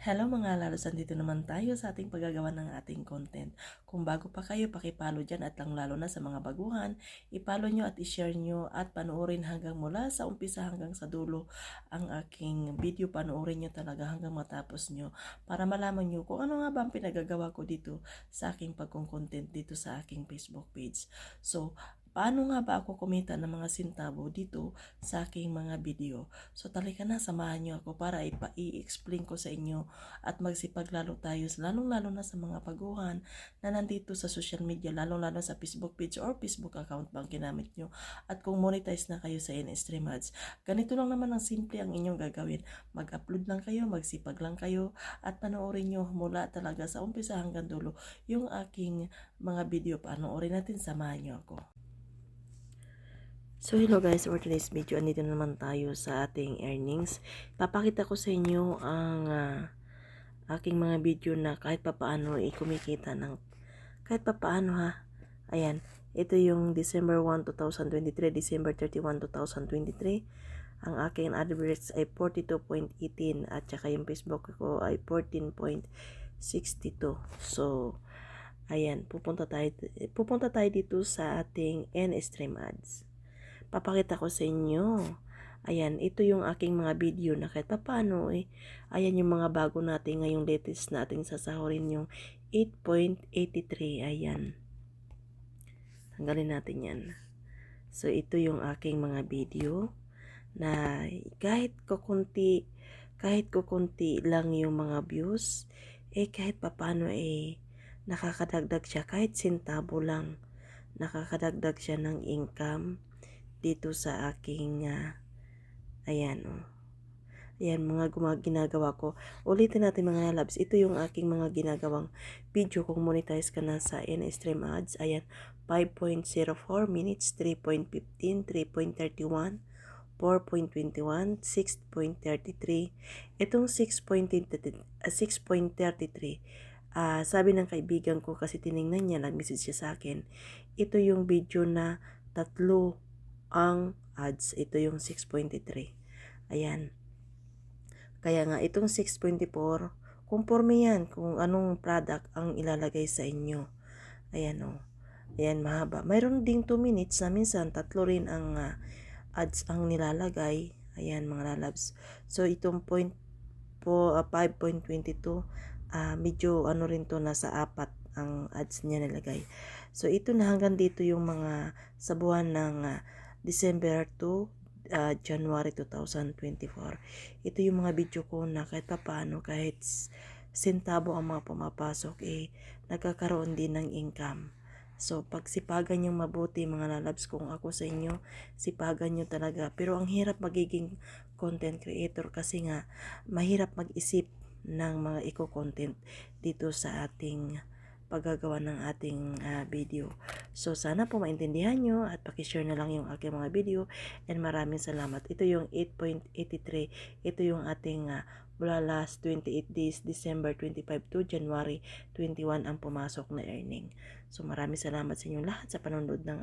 Hello mga lalos, andito naman tayo sa ating paggagawa ng ating content. Kung bago pa kayo, pakipalo dyan at lang lalo na sa mga baguhan, ipalo nyo at ishare nyo at panoorin hanggang mula sa umpisa hanggang sa dulo ang aking video. Panoorin nyo talaga hanggang matapos nyo para malaman nyo kung ano nga ba ang pinagagawa ko dito sa aking pagkong-content dito sa aking Facebook page. So, paano nga ba ako kumita ng mga sintabo dito sa aking mga video. So talika na, samahan nyo ako para ipa- i-explain ko sa inyo at magsipaglalo tayo, lalong-lalo na sa mga paguhan na nandito sa social media, lalong-lalo sa Facebook page or Facebook account bang ginamit nyo. At kung monetize na kayo sa in-stream ads, ganito lang naman ang simple ang inyong gagawin. Mag-upload lang kayo, magsipag lang kayo at panoorin nyo mula talaga sa umpisa hanggang dulo yung aking mga video. Panoorin natin, samahan nyo ako. So hello guys, for today's video, andito na naman tayo sa ating earnings. Papakita ko sa inyo ang ah, aking mga video na kahit papaano ay kumikita ng kahit papaano ha. Ayan, ito yung December 1, 2023, December 31, 2023. Ang aking AdWords ay 42.18 at saka yung Facebook ko ay 14.62. So, ayan, pupunta tayo, pupunta tayo dito sa ating N-Stream Ads papakita ko sa inyo. Ayan, ito yung aking mga video na kahit paano eh. Ayan yung mga bago natin ngayong latest nating sasahurin yung 8.83. Ayan. Tanggalin natin yan. So, ito yung aking mga video na kahit kukunti, kahit kukunti lang yung mga views, eh kahit papano eh nakakadagdag siya kahit sintabo lang. Nakakadagdag siya ng income dito sa aking uh, ayan oh. Ayan, mga ginagawa ko. Ulitin natin mga labs. Ito yung aking mga ginagawang video kung monetize ka na sa in-stream ads. Ayan, 5.04 minutes, 3.15, 3.31, 4.21, 6.33. Itong 6.33, uh, 6.33, uh, sabi ng kaibigan ko kasi tiningnan niya, nag-message siya sa akin. Ito yung video na tatlo ang ads. Ito yung 6.3. Ayan. Kaya nga, itong 6.24, conforme yan kung anong product ang ilalagay sa inyo. Ayan o. Oh. Ayan, mahaba. Mayroon ding 2 minutes na minsan, tatlo rin ang uh, ads ang nilalagay. Ayan, mga lalabs. So, itong point po, uh, 5.22, uh, medyo ano rin to, nasa apat ang ads niya nilagay. So, ito na hanggang dito yung mga sa buwan ng uh, December 2 uh, January 2024. Ito yung mga video ko na kahit paano, kahit sentabo ang mga pumapasok, eh, nagkakaroon din ng income. So, pagsipagan nyo mabuti mga lalabs kung ako sa inyo, sipagan nyo talaga. Pero ang hirap magiging content creator kasi nga, mahirap mag-isip ng mga eco-content dito sa ating paggagawa ng ating uh, video. So, sana po maintindihan nyo at pakishare na lang yung aking mga video and maraming salamat. Ito yung 8.83. Ito yung ating uh, last 28 days, December 25 to January 21 ang pumasok na earning. So, maraming salamat sa inyo lahat sa panonood ng